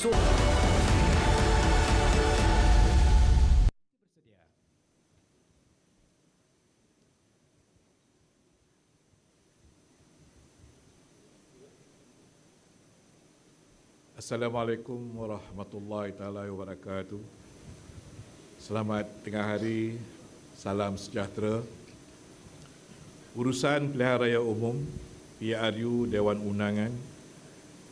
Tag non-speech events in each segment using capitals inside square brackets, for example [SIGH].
Assalamualaikum warahmatullahi taala wabarakatuh. Selamat tengah hari. Salam sejahtera. Urusan Pilihan Raya Umum PRU Dewan Undangan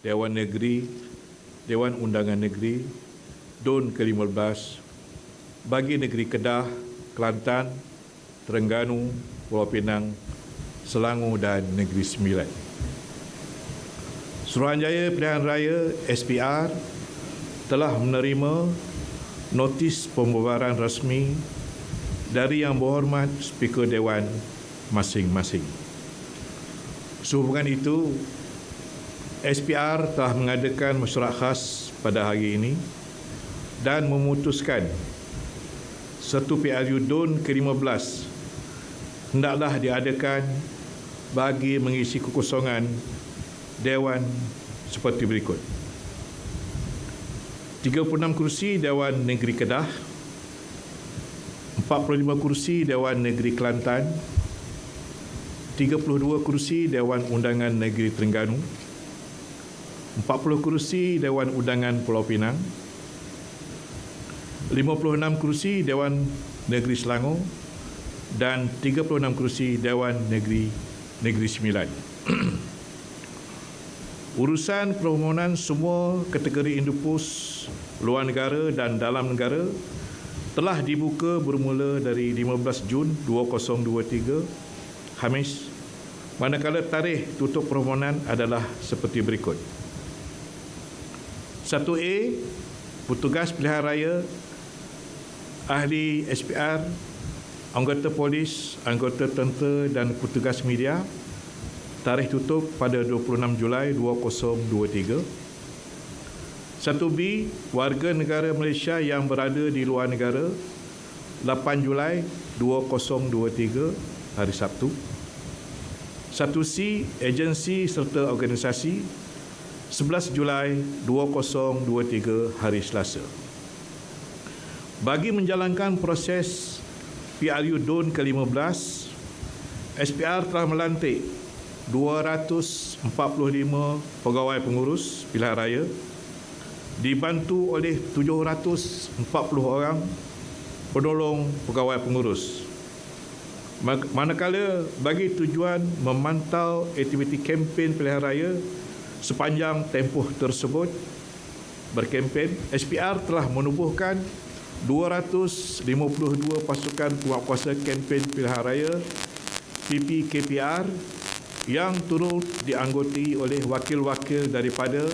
Dewan Negeri Dewan Undangan Negeri DUN ke-15 bagi negeri Kedah, Kelantan, Terengganu, Pulau Pinang, Selangor dan Negeri Sembilan. Suruhanjaya Pilihan Raya SPR telah menerima notis pembubaran rasmi dari Yang Berhormat Speaker Dewan masing-masing. Sehubungan itu, SPR telah mengadakan mesyuarat khas pada hari ini dan memutuskan satu PRU DUN ke-15 hendaklah diadakan bagi mengisi kekosongan Dewan seperti berikut. 36 kursi Dewan Negeri Kedah, 45 kursi Dewan Negeri Kelantan, 32 kursi Dewan Undangan Negeri Terengganu, 40 kursi Dewan Undangan Pulau Pinang, 56 kursi Dewan Negeri Selangor dan 36 kursi Dewan Negeri Negeri Sembilan. [CLEARS THROAT] Urusan permohonan semua kategori indupus luar negara dan dalam negara telah dibuka bermula dari 15 Jun 2023 Hamis manakala tarikh tutup permohonan adalah seperti berikut 1A Petugas Pilihan Raya Ahli SPR Anggota Polis, Anggota Tentera dan Petugas Media tarikh tutup pada 26 Julai 2023. 1B warga negara Malaysia yang berada di luar negara 8 Julai 2023 hari Sabtu. 1C agensi serta organisasi 11 Julai 2023 hari Selasa. Bagi menjalankan proses PRU DUN ke-15, SPR telah melantik 245 pegawai pengurus pilihan raya dibantu oleh 740 orang penolong pegawai pengurus. Manakala bagi tujuan memantau aktiviti kempen pilihan raya sepanjang tempoh tersebut berkempen, SPR telah menubuhkan 252 pasukan kuasa kempen pilihan raya PPKPR yang turut dianggoti oleh wakil-wakil daripada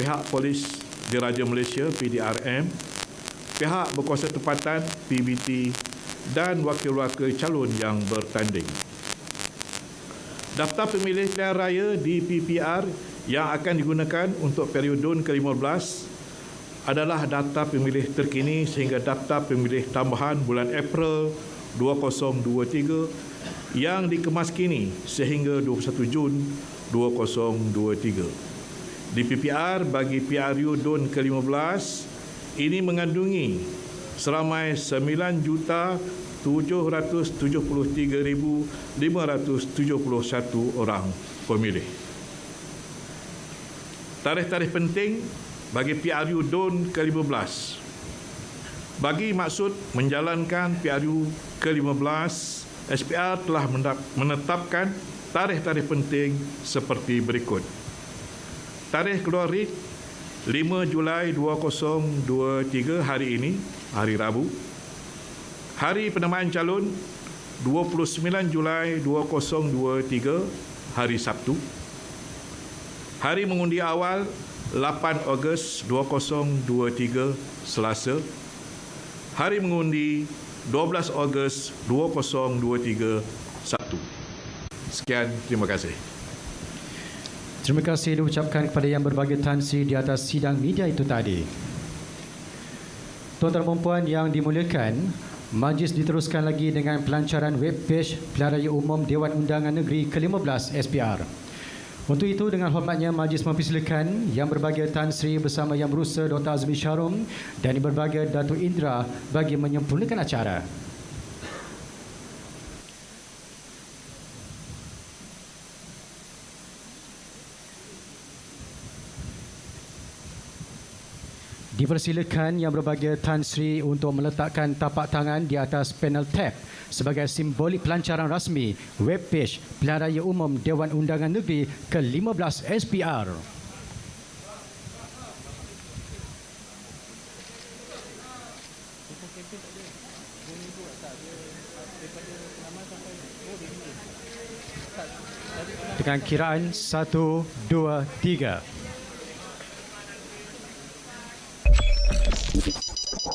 pihak polis Diraja Malaysia PDRM, pihak berkuasa tempatan PBT dan wakil-wakil calon yang bertanding. Daftar pemilih pilihan raya di PPR yang akan digunakan untuk periodun ke-15 adalah daftar pemilih terkini sehingga daftar pemilih tambahan bulan April 2023 yang dikemas kini sehingga 21 Jun 2023. Di PPR bagi PRU DUN ke-15 ini mengandungi seramai 9 juta 773,571 orang pemilih. Tarikh-tarikh penting bagi PRU DUN ke-15. Bagi maksud menjalankan PRU ke-15 SPR telah menetapkan tarikh-tarikh penting seperti berikut. Tarikh keluar RIT 5 Julai 2023 hari ini, hari Rabu. Hari penamaan calon 29 Julai 2023 hari Sabtu. Hari mengundi awal 8 Ogos 2023 Selasa. Hari mengundi 12 Ogos 2023 Sabtu. Sekian, terima kasih. Terima kasih diucapkan kepada yang berbagai tansi di atas sidang media itu tadi. Tuan-tuan dan puan yang dimuliakan, majlis diteruskan lagi dengan pelancaran web page Pilihan Raya Umum Dewan Undangan Negeri ke-15 SPR. Untuk itu dengan hormatnya Majlis mempersilakan Yang Berbahagia Tan Sri bersama Yang Berusaha Dr. Azmi Syarum dan Yang Berbahagia Datuk Indra bagi menyempurnakan acara. Dipersilakan Yang Berbahagia Tan Sri untuk meletakkan tapak tangan di atas panel tab sebagai simbolik pelancaran rasmi web page Pilihan Raya Umum Dewan Undangan Negeri ke-15 SPR. Dengan kiraan 1, 2, 3.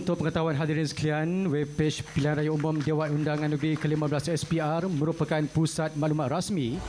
Untuk pengetahuan hadirin sekalian, webpage Pilihan Raya Umum Dewan Undangan Negeri ke-15 SPR merupakan pusat maklumat rasmi